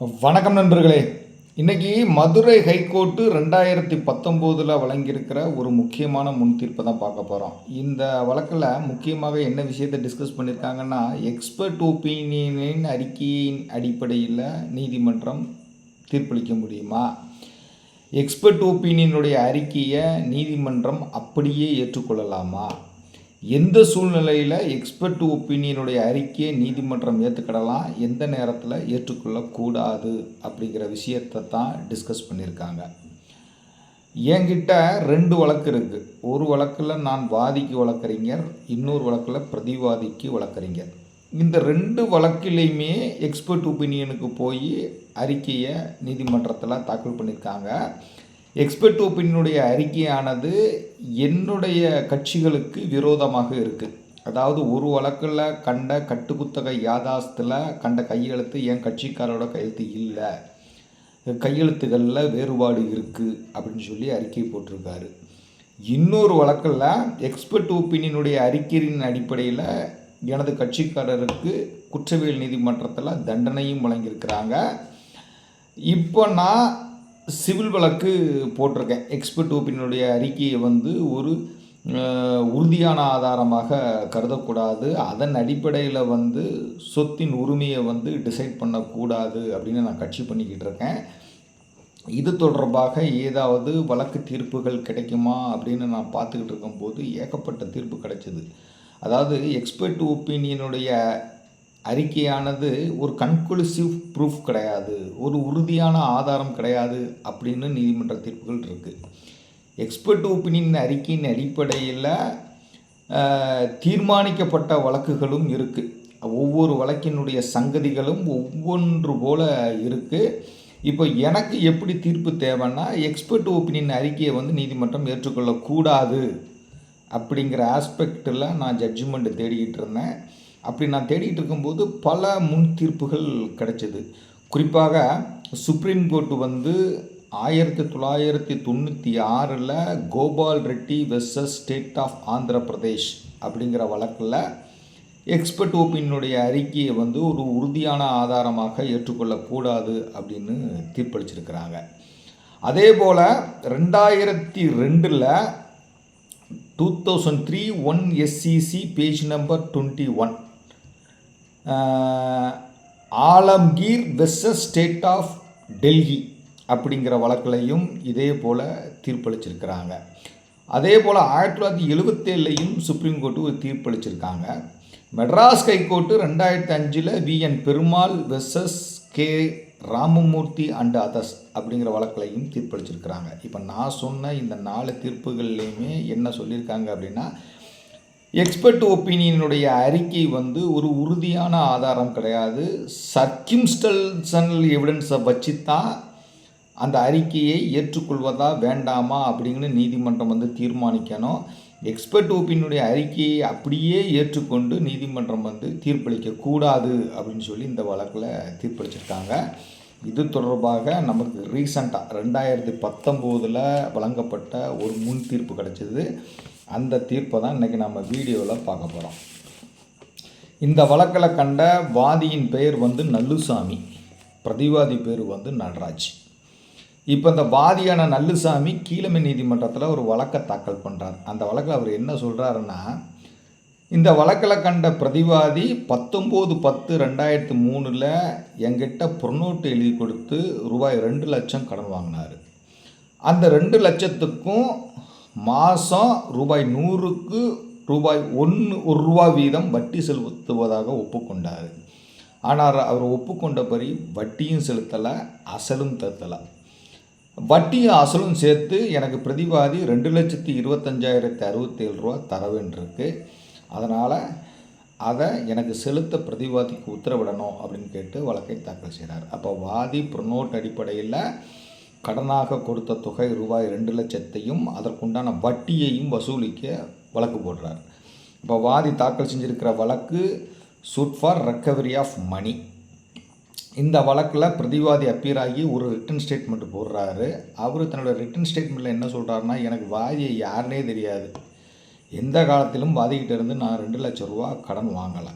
வணக்கம் நண்பர்களே. இன்னைக்கு மதுரை ஹைகோர்ட்டு ரெண்டாயிரத்தி பத்தொம்போதில் வழங்கியிருக்கிற ஒரு முக்கியமான முன் தீர்ப்பை தான் பார்க்க போகிறோம் இந்த வழக்கில் முக்கியமாக என்ன விஷயத்தை டிஸ்கஸ் பண்ணியிருக்காங்கன்னா எக்ஸ்பர்ட் ஒப்பீனியனின் அறிக்கையின் அடிப்படையில் நீதிமன்றம் தீர்ப்பளிக்க முடியுமா? எக்ஸ்பர்ட் ஒப்பீனியனுடைய அறிக்கையை நீதிமன்றம் அப்படியே ஏற்றுக்கொள்ளலாமா? எந்த சூழ்நிலையில் எக்ஸ்பர்ட் ஒப்பீனியனுடைய அறிக்கையை நீதிமன்றம் ஏற்றுக்கிடலாம் எந்த நேரத்தில் ஏற்றுக்கொள்ளக்கூடாது அப்படிங்கிற விஷயத்தை தான் டிஸ்கஸ் பண்ணியிருக்காங்க. என்கிட்ட ரெண்டு வழக்கு இருக்குது ஒரு வழக்கில் நான் வாதிக்கு வழக்கறிஞர் இன்னொரு வழக்கில் பிரதிவாதிக்கு வழக்கறிஞர். இந்த ரெண்டு வழக்கிலையுமே எக்ஸ்பர்ட் ஒப்பீனியனுக்கு போய் அறிக்கையை நீதிமன்றத்தில் தாக்கல் பண்ணியிருக்காங்க. எக்ஸ்பர்ட் ஒப்பினுடைய அறிக்கையானது என்னுடைய கட்சிகளுக்கு விரோதமாக இருக்குது அதாவது ஒரு வழக்கில் கண்ட கட்டுக்குத்தகை யாதாஸ்தில் கண்ட கையெழுத்து என் கட்சிக்காரோட கையெழுத்து இல்லை. கையெழுத்துகளில் வேறுபாடு இருக்குது அப்படின்னு சொல்லி அறிக்கை போட்டிருக்காரு. இன்னொரு வழக்கில் எக்ஸ்பர்ட் ஒப்பீனியனுடைய அறிக்கையின் அடிப்படையில் எனது கட்சிக்காரருக்கு குற்றவியல் நீதிமன்றத்தில் தண்டனையும் வழங்கியிருக்கிறாங்க. இப்போ நான் சிவில் வழக்கு போட்டிருக்கேன். எக்ஸ்பர்ட் ஒப்பீனியனுடைய அறிக்கையை வந்து ஒரு உறுதியான ஆதாரமாக கருதக்கூடாது. அதன் அடிப்படையில் வந்து சொத்தின் உரிமையை வந்து டிசைட் பண்ணக்கூடாது அப்படின்னு நான் கட்சி பண்ணிக்கிட்டு இருக்கேன். இது தொடர்பாக ஏதாவது வழக்கு தீர்ப்புகள் கிடைக்குமா அப்படின்னு நான் பார்த்துக்கிட்டு இருக்கும்போது ஏகப்பட்ட தீர்ப்பு கிடைச்சிது. அதாவது எக்ஸ்பர்ட் ஒப்பீனியனுடைய அறிக்கையானது ஒரு கன்க்ளூசிவ் ப்ரூஃப் கிடையாது. ஒரு உறுதியான ஆதாரம் கிடையாது அப்படின்னு நீதிமன்ற தீர்ப்புகள் இருக்குது எக்ஸ்பர்ட் ஒப்பீனியன் அறிக்கையின் அடிப்படையில் தீர்மானிக்கப்பட்ட வழக்குகளும் இருக்குது ஒவ்வொரு வழக்கினுடைய சங்கதிகளும் ஒவ்வொன்று போல இருக்குது இப்போ எனக்கு எப்படி தீர்ப்பு தேவைன்னா எக்ஸ்பர்ட் ஒப்பீனியன் அறிக்கையை வந்து நீதிமன்றம் ஏற்றுக்கொள்ளக்கூடாது அப்படிங்கிற ஆஸ்பெக்டில் நான் ஜட்ஜ்மெண்ட்டு தேடிக்கிட்டு இருந்தேன். அப்படி நான் தேடிட்டு இருக்கும்போது பல முன் தீர்ப்புகள் கிடைச்சது. குறிப்பாக சுப்ரீம் கோர்ட் வந்து ஆயிரத்தி தொள்ளாயிரத்தி தொண்ணூற்றி ஆறில் Gopal Reddy versus state of Andhra Pradesh அப்படிங்கிற வழக்கில் எக்ஸ்பர்ட் ஓப்பினுடைய அறிக்கையை வந்து ஒரு உறுதியான ஆதாரமாக ஏற்றுக்கொள்ளக்கூடாது அப்படின்னு தீர்ப்பளிச்சிருக்கிறாங்க. அதே போல் ரெண்டாயிரத்தி ரெண்டில் two thousand three one SCC page number twenty one Alamgir versus state of Delhi அப்படிங்கிற வழக்கிலையும் இதே போல் தீர்ப்பளிச்சிருக்கிறாங்க. அதே போல் ஆயிரத்தி தொள்ளாயிரத்தி எழுபத்தேழுலையும் சுப்ரீம் கோர்ட்டு ஒரு தீர்ப்பளிச்சிருக்காங்க. மெட்ராஸ் ஹைகோர்ட்டு ரெண்டாயிரத்தி அஞ்சில் V N Perumal versus K Ramamurthy and others அப்படிங்கிற வழக்கிலையும் தீர்ப்பளிச்சிருக்கிறாங்க. இப்போ நான் சொன்ன இந்த நாலு தீர்ப்புகள்லையுமே என்ன சொல்லியிருக்காங்க அப்படின்னா எக்ஸ்பர்ட் ஒப்பீனியனுடைய அறிக்கை வந்து ஒரு உறுதியான ஆதாரம் கிடையாது. சர்க்கிம்ஸ்டல்சனல் எவிடன்ஸை வச்சு தான் அந்த அறிக்கையை ஏற்றுக்கொள்வதா வேண்டாமா அப்படின்னு நீதிமன்றம் வந்து தீர்மானிக்கணும். எக்ஸ்பர்ட் ஒப்பீனியனுடைய அறிக்கையை அப்படியே ஏற்றுக்கொண்டு நீதிமன்றம் வந்து தீர்ப்பளிக்க கூடாது அப்படின்னு சொல்லி இந்த வழக்கில் தீர்ப்பளிச்சிருக்காங்க. இது தொடர்பாக நமக்கு ரீசண்டாக ரெண்டாயிரத்தி பத்தொம்போதில் வழங்கப்பட்ட ஒரு முன் தீர்ப்பு கிடச்சிது. அந்த தீர்ப்பை தான் இன்றைக்கி நம்ம வீடியோவில் பார்க்க போகிறோம் இந்த வழக்கில் கண்ட வாதியின் பெயர் வந்து நல்லுசாமி. பிரதிவாதி பேர் வந்து நடராஜ். இப்போ இந்த வாதியான நல்லுசாமி கீழமை நீதிமன்றத்தில் ஒரு வழக்கை தாக்கல் பண்ணுறார் அந்த வழக்கில் அவர் என்ன சொல்கிறாருன்னா இந்த வழக்கில் கண்ட பிரதிவாதி பத்தொம்போது பத்து ரெண்டாயிரத்து மூணில் எங்கிட்ட புறநோட்டு எழுதி கொடுத்து ரூபாய் ரெண்டு லட்சம் கடன் வாங்கினார். அந்த ரெண்டு லட்சத்துக்கும் மாதம் ரூபாய் நூறுக்கு ரூபாய் ஒன்று ஒரு ரூபா வீதம் வட்டி செலுத்துவதாக ஒப்புக்கொண்டார். ஆனால் அவர் ஒப்புக்கொண்டபடி வட்டியும் செலுத்தலை அசலும் தத்தலை. வட்டியும் அசலும் சேர்த்து எனக்கு பிரதிவாதி ரெண்டு லட்சத்தி இருபத்தஞ்சாயிரத்தி அறுபத்தேழு ரூபா தர வேண்டியிருக்கு. அதனால் அதை எனக்கு செலுத்த பிரதிவாதிக்கு உத்தரவிடணும் அப்படின்னு கேட்டு வழக்கை தாக்கல் செய்கிறார் அப்போ வாதி ப்ரொனோட் அடிப்படையில் கடனாக கொடுத்த தொகை ரூபாய் ரெண்டு லட்சத்தையும் அதற்குண்டான வட்டியையும் வசூலிக்க வழக்கு போடுறார். இப்போ வாதி தாக்கல் செஞ்சிருக்கிற வழக்கு suit for recovery of money இந்த வழக்கில் பிரதிவாதி அப்பீர் ஆகி ஒரு ரிட்டன் ஸ்டேட்மெண்ட் போடுறாரு. அவர் தன்னோட ரிட்டன் ஸ்டேட்மெண்ட்டில் என்ன சொல்கிறாருன்னா எனக்கு வாதியை யாருனே தெரியாது. எந்த காலத்திலும் வாதிக்கிட்டேருந்து நான் ரெண்டு லட்ச ரூபா கடன் வாங்கலை.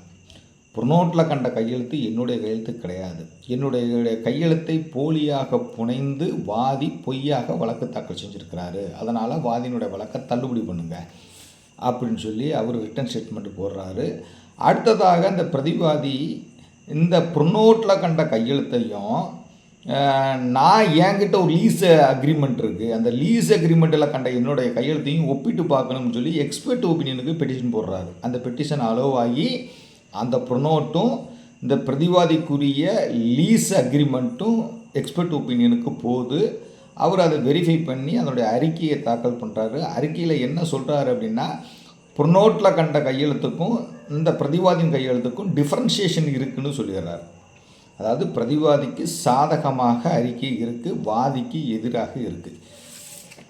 புறநோட்டில் கண்ட கையெழுத்து என்னுடைய கையெழுத்து கிடையாது. என்னுடைய கையெழுத்தை போலியாக புனைந்து வாதி பொய்யாக வழக்கு தாக்கல் செஞ்சுருக்கிறாரு. அதனால் வாதியினுடைய வழக்கை தள்ளுபடி பண்ணுங்க அப்படின்னு சொல்லி அவர் ரிட்டன் ஸ்டேட்மெண்ட் போடுறாரு. அடுத்ததாக இந்த பிரதிவாதி இந்த புறநோட்டில் கண்ட கையெழுத்தையும் நான் என்கிட்ட ஒரு லீஸ் அக்ரிமெண்ட் இருக்குது அந்த லீஸ் அக்ரிமெண்ட்டில் கண்ட என்னுடைய கையெழுத்தையும் ஒப்பிட்டு பார்க்கணும்னு சொல்லி எக்ஸ்பர்ட் ஒப்பீனியனுக்கு பெட்டிஷன் போடுறாரு. அந்த பெட்டிஷன் அலோவ் ஆகி அந்த ப்ரொனோட்டும் இந்த பிரதிவாதிக்குரிய லீஸ் அக்ரிமெண்ட்டும் எக்ஸ்பர்ட் ஒப்பீனியனுக்கு போகுது. அவர் அதை வெரிஃபை பண்ணி அதனுடைய அறிக்கையை தாக்கல் பண்ணுறாரு அறிக்கையில் என்ன சொல்கிறாரு அப்படின்னா ப்ரொனோட்டில் கண்ட கையெழுத்துக்கும் இந்த பிரதிவாதியின் கையெழுத்துக்கும் டிஃப்ரென்ஷியேஷன் இருக்குன்னு சொல்லிடுறாரு. அதாவது பிரதிவாதிக்கு சாதகமாக அறிக்கை இருக்குது வாதிக்கு எதிராக இருக்குது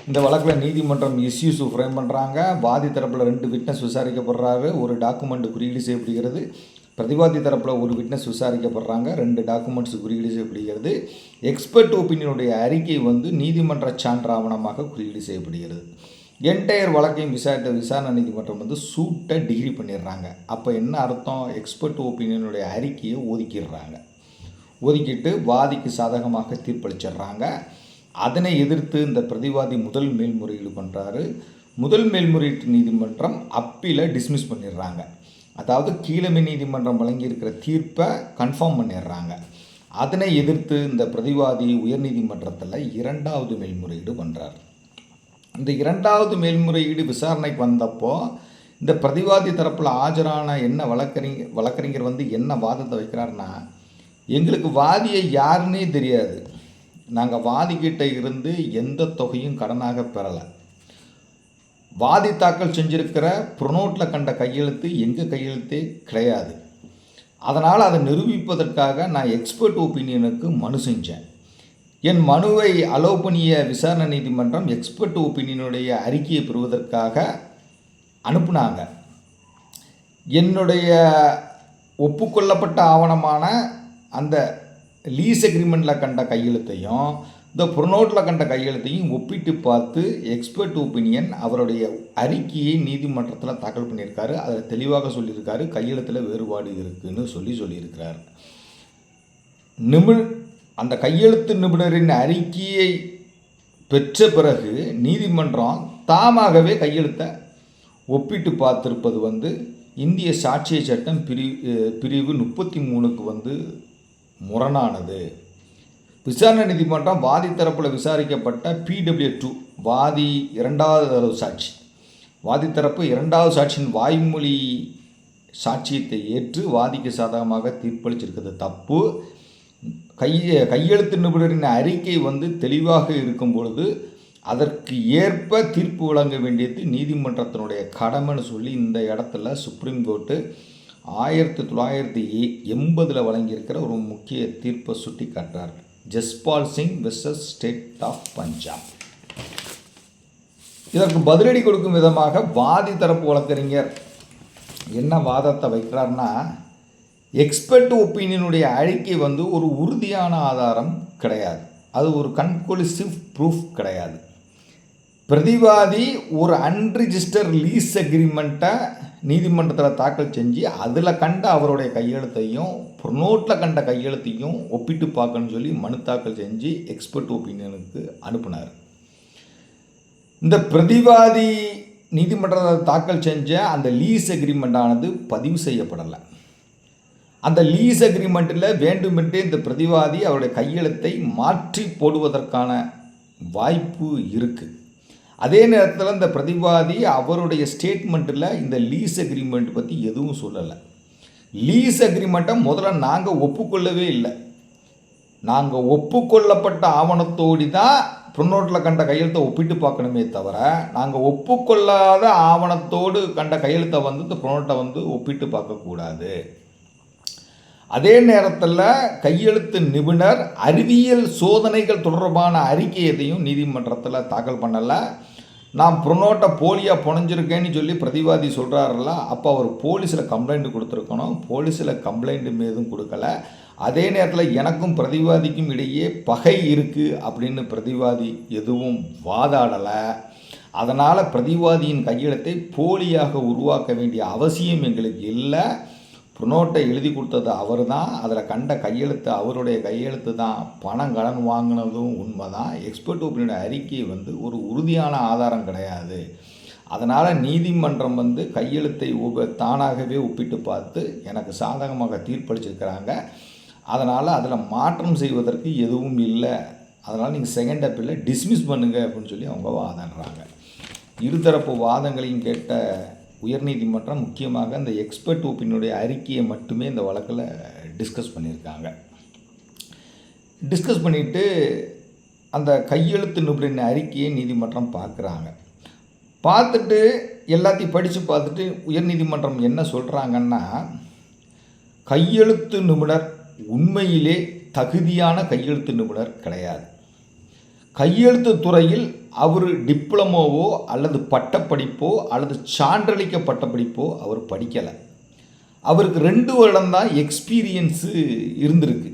இந்த வழக்கில் நீதிமன்றம் இஸ்யூஸு ஃப்ரேம் பண்ணுறாங்க வாதி தரப்பில் ரெண்டு விட்னஸ் விசாரிக்கப்படுறாரு. ஒரு டாக்குமெண்ட் குறியீடு செய்யப்படுகிறது. பிரதிவாதி தரப்பில் ஒரு விட்னஸ் விசாரிக்கப்படுறாங்க. ரெண்டு டாக்குமெண்ட்ஸ் குறியீடு செய்யப்படுகிறது. எக்ஸ்பர்ட் ஒப்பீனியனுடைய அறிக்கை வந்து நீதிமன்ற சான்றாவணமாக குறியீடு செய்யப்படுகிறது. என்டையர் வழக்கையும் விசாரித்த விசாரணை நீதிமன்றம் வந்து சூட்டை டிகிரி பண்ணிடுறாங்க. அப்போ என்ன அர்த்தம்? எக்ஸ்பர்ட் ஒப்பீனியனுடைய அறிக்கையை ஒதுக்கிடுறாங்க. ஒதுக்கிட்டு வாதிக்கு சாதகமாக தீர்ப்பளிச்சிடுறாங்க. அதனை எதிர்த்து இந்த பிரதிவாதி முதல் மேல்முறையீடு பண்ணுறாரு முதல் மேல்முறையீட்டு நீதிமன்றம் அப்பீலை டிஸ்மிஸ் பண்ணிடுறாங்க. அதாவது கீழமை நீதிமன்றம் வழங்கியிருக்கிற தீர்ப்பை கன்ஃபார்ம் பண்ணிடுறாங்க. அதனை எதிர்த்து இந்த பிரதிவாதி உயர்நீதிமன்றத்தில் இரண்டாவது மேல்முறையீடு பண்ணுறாரு இந்த இரண்டாவது மேல்முறையீடு விசாரணைக்கு வந்தப்போ இந்த பிரதிவாதி தரப்பில் ஆஜரான என்ன வழக்கறிஞர் வழக்கறிஞர் வந்து என்ன வாதத்தை வைக்கிறாருன்னா எங்களுக்கு வாதியை யாருன்னே தெரியாது. நாங்கள் வாதிக்கிட்ட இருந்து எந்த தொகையும் கடனாக பெறலை. வாதி தாக்கல் செஞ்சிருக்கிற புறநோட்டில் கண்ட கையெழுத்து எங்கள் கையெழுத்தே கிடையாது. அதனால் அதை நிரூபிப்பதற்காக நான் எக்ஸ்பர்ட் ஒப்பீனியனுக்கு மனு செஞ்சேன். என் மனுவை அலோவ் பண்ணிய விசாரணை நீதிமன்றம் எக்ஸ்பர்ட் ஒப்பீனியனுடைய அறிக்கையை பெறுவதற்காக அனுப்புனாங்க. என்னுடைய ஒப்புக்கொள்ளப்பட்ட ஆவணமான அந்த லீஸ் அக்ரிமெண்ட்டில் கண்ட கையெழுத்தையும் இந்த புறநோட்டில் கண்ட கையெழுத்தையும் ஒப்பிட்டு பார்த்து எக்ஸ்பர்ட் ஒப்பீனியன் அவருடைய அறிக்கையை நீதிமன்றத்தில் தாக்கல் பண்ணியிருக்காரு. அதில் தெளிவாக சொல்லியிருக்காரு கையெழுத்தில் வேறுபாடு இருக்குன்னு சொல்லி சொல்லியிருக்கிறார். நிபு அந்த கையெழுத்து நிபுணரின் அறிக்கையை பெற்ற பிறகு நீதிமன்றம் தாமாகவே கையெழுத்தை ஒப்பிட்டு பார்த்திருப்பது வந்து இந்திய சாட்சிய சட்டம் பிரி பிரிவு முப்பத்தி மூணுக்கு வந்து முரணானது. விசாரணை நீதிமன்றம் வாதி தரப்பில் விசாரிக்கப்பட்ட பிடபிள்யூ டூ வாதி இரண்டாவது தரவு சாட்சி. வாதி தரப்பு இரண்டாவது சாட்சியின் வாய்மொழி சாட்சியத்தை ஏற்று வாதிக்கு சாதகமாக தீர்ப்பளிச்சிருக்கிறது. தப்பு. கைய கையெழுத்து நிபுணரின் அறிக்கை வந்து தெளிவாக இருக்கும் பொழுது அதற்கு ஏற்ப தீர்ப்பு வழங்க வேண்டியது நீதிமன்றத்தினுடைய கடமைன்னு சொல்லி இந்த இடத்துல சுப்ரீம் கோர்ட்டு ஆயிரத்தி தொள்ளாயிரத்தி எண்பதில் வழங்கியிருக்கிற ஒரு முக்கிய தீர்ப்பை சுட்டி காட்டுறார். Jaspal Singh versus state of Punjab இதற்கு பதிலடி கொடுக்கும் விதமாக வாதி தரப்பு வழக்கறிஞர் என்ன வாதத்தை வைக்கிறார்னா எக்ஸ்பர்ட் ஒப்பீனியனுடைய அறிக்கை வந்து ஒரு உறுதியான ஆதாரம் கிடையாது. அது ஒரு கன்க்ளூசிவ் ப்ரூஃப் கிடையாது. பிரதிவாதி ஒரு அன்ரிஜிஸ்டர் லீஸ் அக்ரிமெண்ட்டை நீதிமன்றத்தில் தாக்கல் செஞ்சு அதில் கண்ட அவருடைய கையெழுத்தையும் நோட்டில் கண்ட கையெழுத்தையும் ஒப்பிட்டு பார்க்கணும்னு சொல்லி மனு தாக்கல் செஞ்சு எக்ஸ்பர்ட் ஒப்பீனியனுக்கு அனுப்புனார். இந்த பிரதிவாதி நீதிமன்றத்தில் தாக்கல் செஞ்ச அந்த லீஸ் அக்ரிமெண்ட் ஆனது பதிவு செய்யப்படலை. அந்த லீஸ் அக்ரிமெண்ட்டில் வேண்டுமென்றே இந்த பிரதிவாதி அவருடைய கையெழுத்தை மாற்றி போடுவதற்கான வாய்ப்பு இருக்குது அதே நேரத்தில் இந்த பிரதிவாதி அவருடைய ஸ்டேட்மெண்ட்டில் இந்த லீஸ் அக்ரிமெண்ட் பற்றி எதுவும் சொல்லலை. லீஸ் அக்ரிமெண்ட்டை முதல்ல நாங்கள் ஒப்புக்கொள்ளவே இல்லை. நாங்கள் ஒப்புக்கொள்ளப்பட்ட ஆவணத்தோடி தான் ப்ரொனோட்டில் கண்ட கையெழுத்தை ஒப்பிட்டு பார்க்கணுமே தவிர நாங்கள் ஒப்புக்கொள்ளாத ஆவணத்தோடு கண்ட கையெழுத்தை வந்து இந்த ப்ரொனோட்டை வந்து ஒப்பிட்டு பார்க்கக்கூடாது அதே நேரத்தில் கையெழுத்து நிபுணர் அறிவியல் சோதனைகள் தொடர்பான அறிக்கை எதையும் நீதிமன்றத்தில் தாக்கல் பண்ணலை. நான் ப்ரொனோட்டை போலியாக புனைஞ்சிருக்கேன்னு சொல்லி பிரதிவாதி சொல்கிறாருல்ல அப்போ அவர் போலீஸில் கம்ப்ளைண்ட் கொடுத்துருக்கணும். போலீஸில் கம்ப்ளைண்ட் மீதும் கொடுக்கல. அதே நேரத்தில் எனக்கும் பிரதிவாதிக்கும் இடையே பகை இருக்குது அப்படின்னு பிரதிவாதி எதுவும் வாதாடலை. அதனால் பிரதிவாதியின் கையெழுத்தை போலியாக உருவாக்க வேண்டிய அவசியம் எங்களுக்கு இல்லை. புனோட்டை எழுதி கொடுத்தது அவர் தான் அதில் கண்ட கையெழுத்து அவருடைய கையெழுத்து தான் பணம் கடன் வாங்கினதும் உண்மை தான் எக்ஸ்பர்ட் ஒப்பீனியோட அறிக்கை வந்து ஒரு உறுதியான ஆதாரம் கிடையாது. அதனால் நீதிமன்றம் வந்து கையெழுத்தை உப தானாகவே ஒப்பிட்டு பார்த்து எனக்கு சாதகமாக தீர்ப்பளிச்சிருக்கிறாங்க. அதனால் அதில் மாற்றம் செய்வதற்கு எதுவும் இல்லை. அதனால் நீங்கள் செகண்ட் அப்பில் டிஸ்மிஸ் பண்ணுங்கள் அப்படின்னு சொல்லி அவங்க வாதாடுறாங்க. இருதரப்பு வாதங்களையும் கேட்ட உயர்நீதிமன்றம் முக்கியமாக இந்த எக்ஸ்பர்ட் ஒப்பினுடைய அறிக்கையை மட்டுமே இந்த வழக்கில் டிஸ்கஸ் பண்ணியிருக்காங்க. டிஸ்கஸ் பண்ணிவிட்டு அந்த கையெழுத்து நிபுணரின் அறிக்கையை நீதிமன்றம் பார்க்குறாங்க. பார்த்துட்டு எல்லாத்தையும் படித்து பார்த்துட்டு உயர்நீதிமன்றம் என்ன சொல்கிறாங்கன்னா கையெழுத்து நிபுணர் உண்மையிலே தகுதியான கையெழுத்து நிபுணர் கிடையாது. கையெழுத்து துறையில் அவர் டிப்ளமோவோ அல்லது பட்டப்படிப்போ அல்லது சான்றளிக்க பட்டப்படிப்போ அவர் படிக்கலை. அவருக்கு ரெண்டு வருடம்தான் எக்ஸ்பீரியன்ஸு இருந்திருக்கு.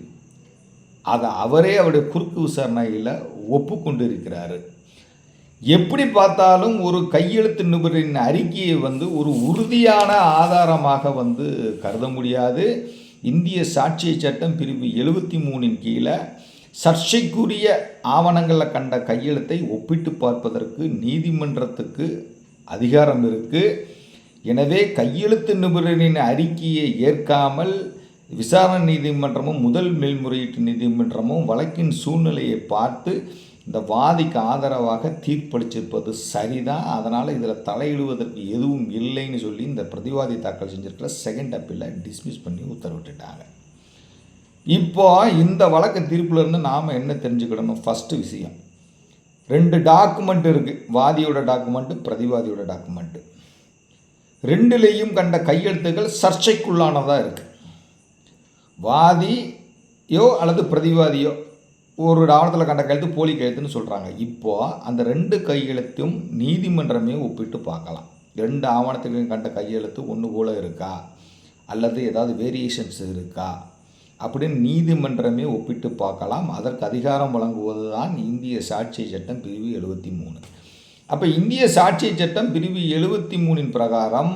அதை அவரே அவருடைய குறுக்கு விசாரணையில் ஒப்புக்கொண்டு இருக்கிறாரு எப்படி பார்த்தாலும் ஒரு கையெழுத்து நிபுணரின் அறிக்கையை வந்து ஒரு உறுதியான ஆதாரமாக வந்து கருத முடியாது. இந்திய சாட்சிய சட்டம் பிரிவு எழுபத்தி மூணின் கீழே சர்ச்சைக்குரிய ஆவணங்களில் கண்ட கையெழுத்தை ஒப்பிட்டு பார்ப்பதற்கு நீதிமன்றத்துக்கு அதிகாரம் இருக்குது எனவே கையெழுத்து நிபுணரின் அறிக்கையை ஏற்காமல் விசாரணை நீதிமன்றமும் முதல் மேல்முறையீட்டு நீதிமன்றமும் வழக்கின் சூழ்நிலையை பார்த்து இந்த வாதிக்கு ஆதரவாக தீர்ப்பளிச்சிருப்பது சரிதான். அதனால் இதில் தலையிடுவதற்கு எதுவும் இல்லைன்னு சொல்லி இந்த பிரதிவாதி தாக்கல் செஞ்சிருக்கிற செகண்ட் அப்பீலில் டிஸ்மிஸ் பண்ணி உத்தரவிட்டுட்டாங்க. இப்போ இந்த வழக்கு தீர்ப்புலேருந்து நாம் என்ன தெரிஞ்சுக்கிடணும் ஃபஸ்ட்டு விஷயம். ரெண்டு டாக்குமெண்ட் இருக்குது வாதியோட டாக்குமெண்ட்டு பிரதிவாதியோட டாக்குமெண்ட்டு ரெண்டுலேயும் கண்ட கையெழுத்துக்கள் சர்ச்சைக்குள்ளானதாக இருக்குது வாதியோ அல்லது பிரதிவாதியோ ஒரு ஆவணத்தில் கண்ட கையெழுத்து போலி கையெழுத்துன்னு சொல்கிறாங்க இப்போது அந்த ரெண்டு கையெழுத்தும் நீதிமன்றமே ஒப்பிட்டு பார்க்கலாம். ரெண்டு ஆவணத்துலையும் கண்ட கையெழுத்து ஒன்று போல இருக்கா? அல்லது ஏதாவது வேரியேஷன்ஸ் இருக்கா? அப்படின்னு நீதிமன்றமே ஒப்பிட்டு பார்க்கலாம். அதற்கு அதிகாரம் வழங்குவது தான் இந்திய சாட்சிய சட்டம் பிரிவு எழுபத்தி மூணு. அப்போ இந்திய சாட்சிய சட்டம் பிரிவு எழுபத்தி மூணின் பிரகாரம்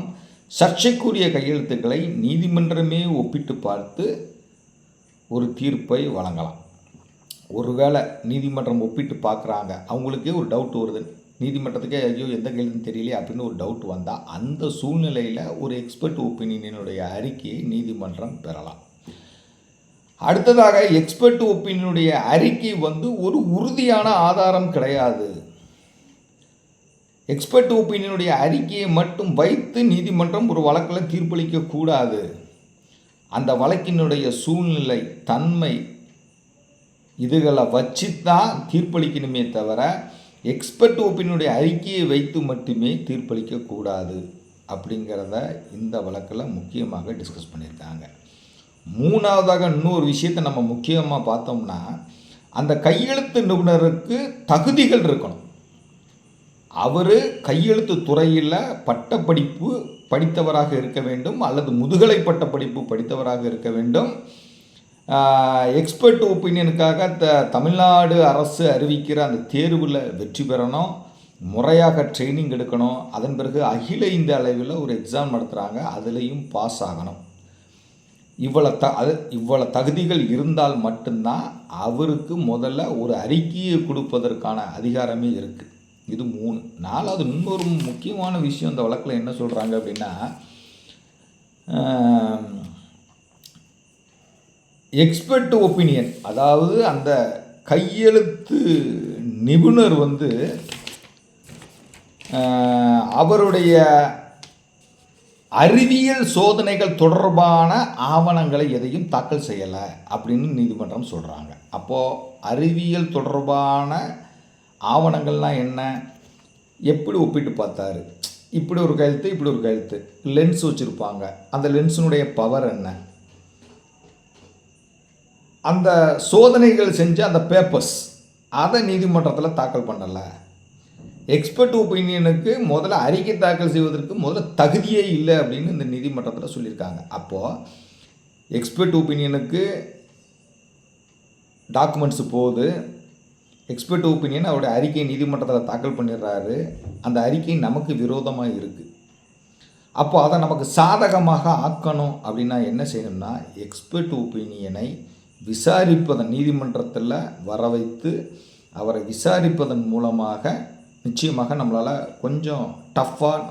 சர்ச்சைக்குரிய கையெழுத்துக்களை நீதிமன்றமே ஒப்பிட்டு பார்த்து ஒரு தீர்ப்பை வழங்கலாம். ஒருவேளை நீதிமன்றம் ஒப்பிட்டு பார்க்குறாங்க. அவங்களுக்கே ஒரு டவுட் வருது. நீதிமன்றத்துக்கே ஐயோ எந்த கையெழுத்துன்னு தெரியலையே அப்படின்னு ஒரு டவுட் வந்தால் அந்த சூழ்நிலையில் ஒரு எக்ஸ்பர்ட் ஒப்பீனியனுடைய அறிக்கையை நீதிமன்றம் பெறலாம். அடுத்ததாக எக்ஸ்பர்ட் ஒப்பீனியனுடைய அறிக்கை வந்து ஒரு உறுதியான ஆதாரம் கிடையாது. எக்ஸ்பர்ட் ஒப்பீனியனுடைய அறிக்கையை மட்டும் வைத்து நீதிமன்றம் ஒரு வழக்கில் தீர்ப்பளிக்க கூடாது. அந்த வழக்கினுடைய சூழ்நிலை தன்மை இதுகளை வச்சு தான் தீர்ப்பளிக்கணுமே தவிர எக்ஸ்பர்ட் ஒப்பீனியனுடைய அறிக்கையை வைத்து மட்டுமே தீர்ப்பளிக்க கூடாது அப்படிங்கிறத இந்த வழக்கில் முக்கியமாக டிஸ்கஸ் பண்ணியிருக்காங்க. மூணாவதாக இன்னொரு விஷயத்தை நம்ம முக்கியமாக பார்த்தோம்னா அந்த கையெழுத்து நிபுணருக்கு தகுதிகள் இருக்கணும். அவர் கையெழுத்து துறையில் பட்டப்படிப்பு படித்தவராக இருக்க வேண்டும் அல்லது முதுகலை பட்ட படிப்பு படித்தவராக இருக்க வேண்டும். எக்ஸ்பர்ட் ஒப்பீனியனுக்காக த தமிழ்நாடு அரசு அறிவிக்கிற அந்த தேர்வில் வெற்றி பெறணும் முறையாக ட்ரைனிங் எடுக்கணும். அதன் பிறகு அகில இந்திய அளவில் ஒரு எக்ஸாம் நடத்துகிறாங்க அதுலேயும் பாஸ் ஆகணும். இவ்வளோ த அது இவ்வளோ தகுதிகள் இருந்தால் மட்டும்தான் அவருக்கு முதல்ல ஒரு அறிக்கையை கொடுப்பதற்கான அதிகாரமே இருக்குது இது மூணு. நாலாவது இன்னொரு முக்கியமான விஷயம் இந்த வழக்கில் என்ன சொல்கிறாங்க அப்படின்னா எக்ஸ்பர்ட் ஒப்பீனியன் அதாவது அந்த கையெழுத்து நிபுணர் வந்து அவருடைய அறிவியல் சோதனைகள் தொடர்பான ஆவணங்களை எதையும் தாக்கல் செய்யலை அப்படின்னு நீதிமன்றம் சொல்கிறாங்க அப்போது அறிவியல் தொடர்பான ஆவணங்கள்லாம் என்ன? எப்படி ஒப்பிட்டு பார்த்தாரு? இப்படி ஒரு கையெழுத்து இப்படி ஒரு கையெழுத்து லென்ஸ் வச்சுருப்பாங்க. அந்த லென்ஸினுடைய பவர் என்ன? அந்த சோதனைகள் செஞ்ச அந்த பேப்பர்ஸ் அதை நீதிமன்றத்தில் தாக்கல் பண்ணலை. எக்ஸ்பர்ட் ஒப்பீனியனுக்கு முதல்ல அறிக்கை தாக்கல் செய்வதற்கு முதல்ல தகுதியே இல்லை அப்படின்னு இந்த நீதிமன்றத்தில் சொல்லியிருக்காங்க. அப்போது எக்ஸ்பர்ட் ஒப்பீனியனுக்கு டாக்குமெண்ட்ஸ் போகுது. எக்ஸ்பர்ட் ஒப்பீனியன் அவருடைய அறிக்கையை நீதிமன்றத்தில் தாக்கல் பண்ணிடுறாரு. அந்த அறிக்கை நமக்கு விரோதமாக இருக்குது அப்போ அதை நமக்கு சாதகமாக ஆக்கணும் அப்படின்னா என்ன செய்யணும்னா எக்ஸ்பர்ட் ஒப்பீனியனை விசாரிப்பதன் நீதிமன்றத்தில் வர வைத்து அவரை விசாரிப்பதன் மூலமாக நிச்சயமாக நம்மளால் கொஞ்சம் டஃப்பாக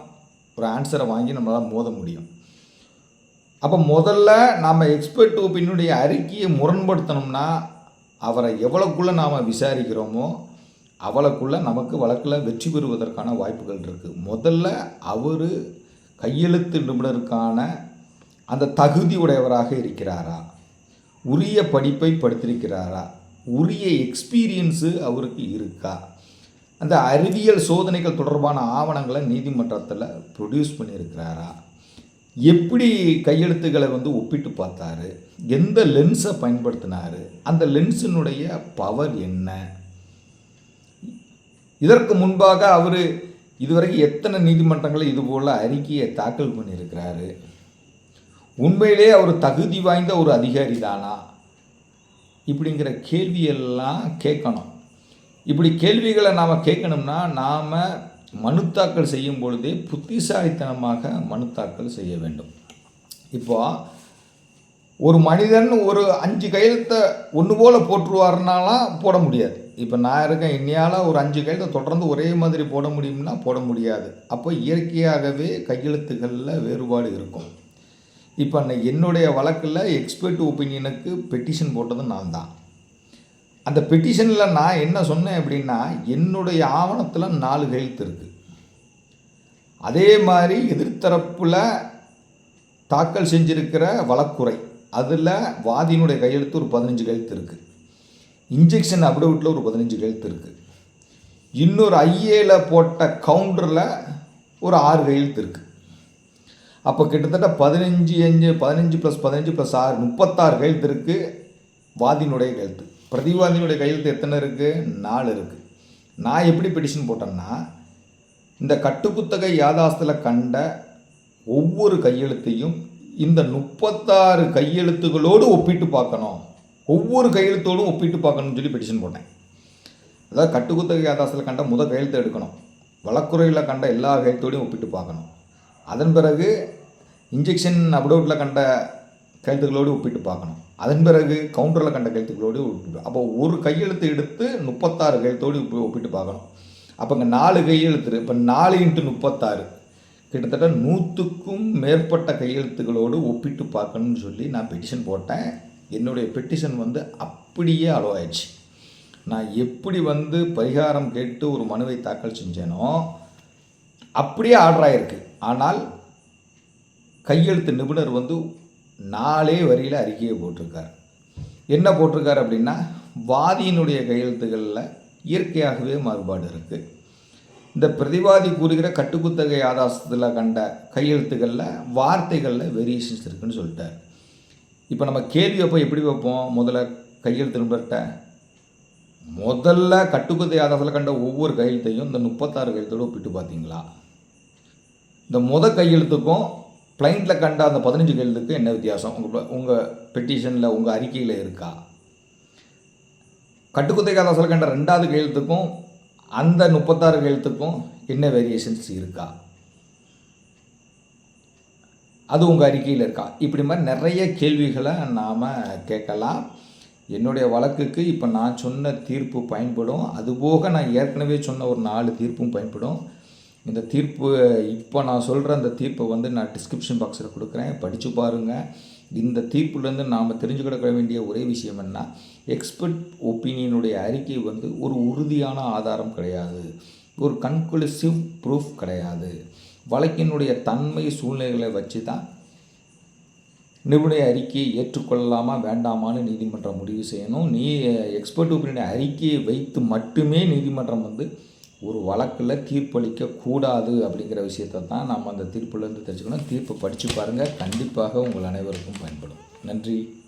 ஒரு ஆன்சரை வாங்கி நம்மளால் மோத முடியும். அப்போ முதல்ல நாம் எக்ஸ்பர்ட் ஒப்பீனியனுடைய அறிக்கையை முரண்படுத்தணும்னா அவரை எவ்வளோக்குள்ளே நாம் விசாரிக்கிறோமோ அவ்வளோக்குள்ளே நமக்கு வழக்கில் வெற்றி பெறுவதற்கான வாய்ப்புகள் இருக்குது முதல்ல அவர் கையெழுத்து நிபுணருக்கான அந்த தகுதி உடையவராக இருக்கிறாரா? உரிய படிப்பை படித்திருக்கிறாரா? உரிய எக்ஸ்பீரியன்ஸு அவருக்கு இருக்கா? அந்த அறிவியல் சோதனைகள் தொடர்பான ஆவணங்களை நீதிமன்றத்தில் ப்ரொடியூஸ் பண்ணியிருக்கிறாரா? எப்படி கையெழுத்துக்களை வந்து ஒப்பிட்டு பார்த்தாரு? எந்த லென்ஸை பயன்படுத்தினாரு? அந்த லென்ஸினுடைய பவர் என்ன? இதற்கு முன்பாக அவர் இதுவரைக்கும் எத்தனை நீதிமன்றங்களை இதுபோல் அறிக்கையை தாக்கல் பண்ணியிருக்கிறாரு? உண்மையிலே அவர் தகுதி வாய்ந்த ஒரு அதிகாரி தானா? இப்படிங்கிற கேள்வியெல்லாம் கேட்கணும். இப்படி கேள்விகளை நாம் கேட்கணும்னா நாம் மனு தாக்கல் செய்யும் பொழுதே புத்திசாலித்தனமாக மனு தாக்கல் செய்ய வேண்டும். இப்போ ஒரு மனிதன் ஒரு அஞ்சு கையெழுத்தை ஒன்று போல் போட்டுருவாருனாலாம் போட முடியாது. இப்போ நான் இருக்கேன் என்னையால் ஒரு அஞ்சு கையெழுத்தை தொடர்ந்து ஒரே மாதிரி போட முடியும்னா போட முடியாது. அப்போ இயற்கையாகவே கையெழுத்துகளில் வேறுபாடு இருக்கும். இப்போ நான் என்னுடைய வழக்கில் எக்ஸ்பர்ட் ஒப்பீனியனுக்கு பெட்டிஷன் போட்டது நான் தான் அந்த பெட்டிஷனில் நான் என்ன சொன்னேன் அப்படின்னா என்னுடைய ஆவணத்தில் நாலு கையெழுத்து இருக்குது அதே மாதிரி எதிர்த்தரப்பில் தாக்கல் செஞ்சிருக்கிற வழக்குறை அதில் வாதியினுடைய கையெழுத்து ஒரு பதினஞ்சு கையெழுத்து இருக்குது இன்ஜெக்ஷன் அப்டவுட்டில் ஒரு பதினஞ்சு கையெழுத்து இருக்குது இன்னொரு ஐஏல போட்ட கவுண்டரில் ஒரு ஆறு கையெழுத்து இருக்குது அப்போ கிட்டத்தட்ட பதினஞ்சு அஞ்சு பதினஞ்சு ப்ளஸ் பதினஞ்சு ப்ளஸ் ஆறு முப்பத்தாறு கையெழுத்து இருக்குது வாதியினுடைய கையெழுத்து பிரதிவாதியுடைய கையெழுத்து எத்தனை இருக்குது நாலு இருக்குது நான் எப்படி பெட்டிஷன் போட்டேன்னா இந்த கட்டுப்புத்தகை யாதாஸ்தில் கண்ட ஒவ்வொரு கையெழுத்தையும் இந்த முப்பத்தாறு கையெழுத்துகளோடு ஒப்பிட்டு பார்க்கணும். ஒவ்வொரு கையெழுத்தோடும் ஒப்பிட்டு பார்க்கணும்னு சொல்லி பெட்டிஷன் போட்டேன். அதாவது கட்டுக்குத்தகை யாதாஸ்தில் கண்ட முத கையெழுத்து எடுக்கணும். வழக்குறையில் கண்ட எல்லா கையெழுத்தோடையும் ஒப்பிட்டு பார்க்கணும். அதன் பிறகு இன்ஜெக்ஷன் அப்டவுட்டில் கண்ட கையெழுத்துகளோடு ஒப்பிட்டு பார்க்கணும். அதன் பிறகு கவுண்டரில் கண்ட கையெழுத்துக்களோடு ஒப்பிட்டு அப்போ ஒரு கையெழுத்து எடுத்து முப்பத்தாறு கையெழுத்தோடு ஒப்பி- ஒப்பிட்டு பார்க்கணும். அப்போ இங்கே நாலு கையெழுத்து இப்போ நாலு இன்ட்டு முப்பத்தாறு. கிட்டத்தட்ட நூற்றுக்கும் மேற்பட்ட கையெழுத்துக்களோடு ஒப்பிட்டு பார்க்கணும்னு சொல்லி நான் பெட்டிஷன் போட்டேன். என்னுடைய பெட்டிஷன் வந்து அப்படியே அளவாயிடுச்சு நான் எப்படி வந்து பரிகாரம் கேட்டு ஒரு மனுவை தாக்கல் செஞ்சேனோ அப்படியே ஆர்டராயிருக்கு ஆனால் கையெழுத்து நிபுணர் வந்து நாலே வரியில் அறிக்கையை போட்டிருக்கார். என்ன போட்டிருக்கார் அப்படின்னா வாதியினுடைய கையெழுத்துகளில் இயற்கையாகவே மாறுபாடு இருக்குது இந்த பிரதிவாதி கூறுகிற கட்டுக்குத்தகை ஆதாசத்தில் கண்ட கையெழுத்துகளில் வார்த்தைகளில் வேரியேஷன்ஸ் இருக்குன்னு சொல்லிட்டார். இப்போ நம்ம கேள்வி அப்போ எப்படி வைப்போம்? முதல்ல கையெழுத்து நண்பர்கிட்ட. முதல்ல கட்டுக்குத்தை ஆதாசத்தில் கண்ட ஒவ்வொரு கையெழுத்தையும் இந்த முப்பத்தாறு கையெழுத்தோடு ஒப்பிட்டு பார்த்தீங்களா? இந்த முத கையெழுத்துக்கும் பிளைண்டில் கண்ட அந்த பதினஞ்சு கேள்விக்கு என்ன வித்தியாசம்? உங்கள் உங்கள் பெட்டிஷனில் உங்கள் அறிக்கையில் இருக்கா? கட்டுக்குத்தை ஆதாசத்தில் கண்ட ரெண்டாவது கையெழுத்துக்கும் அந்த முப்பத்தாறு கையெழுத்துக்கும் என்ன வேரியேஷன்ஸ் இருக்கா? அது உங்கள் அறிக்கையில் இருக்கா? இப்படி மாதிரி நிறைய கேள்விகளை நாம் கேட்கலாம். என்னுடைய வழக்குக்கு இப்போ நான் சொன்ன தீர்ப்பு பயன்படும். அதுபோக நான் ஏற்கனவே சொன்ன ஒரு நாலு தீர்ப்பும் பயன்படும். இந்த தீர்ப்பு இப்போ நான் சொல்கிற அந்த தீர்ப்பை வந்து நான் டிஸ்கிரிப்ஷன் பாக்ஸில் கொடுக்குறேன். படித்து பாருங்கள் இந்த தீர்ப்புலேருந்து நாம் தெரிஞ்சுக்கிட வேண்டிய ஒரே விஷயம் என்ன? எக்ஸ்பர்ட் ஒப்பீனியனுடைய அறிக்கை வந்து ஒரு உறுதியான ஆதாரம் கிடையாது. ஒரு கன்க்ளூசிவ் ப்ரூஃப் கிடையாது. வழக்கினுடைய தன்மை சூழ்நிலைகளை வச்சு தான் நிபுணர் அறிக்கையை ஏற்றுக்கொள்ளலாமா வேண்டாமான்னு நீதிமன்றம் முடிவு செய்யணும். நீ எக்ஸ்பர்ட் ஒப்பீனியன் அறிக்கையை வைத்து மட்டுமே நீதிமன்றம் வந்து ஒரு வழக்கில் தீர்ப்பளிக்க கூடாது அப்படிங்கிற விஷயத்தை தான் நம்ம அந்த தீர்ப்புலேருந்து தெரிஞ்சுக்கணும். தீர்ப்பை படித்து பாருங்கள் கண்டிப்பாக உங்கள் அனைவருக்கும் பயன்படும். நன்றி.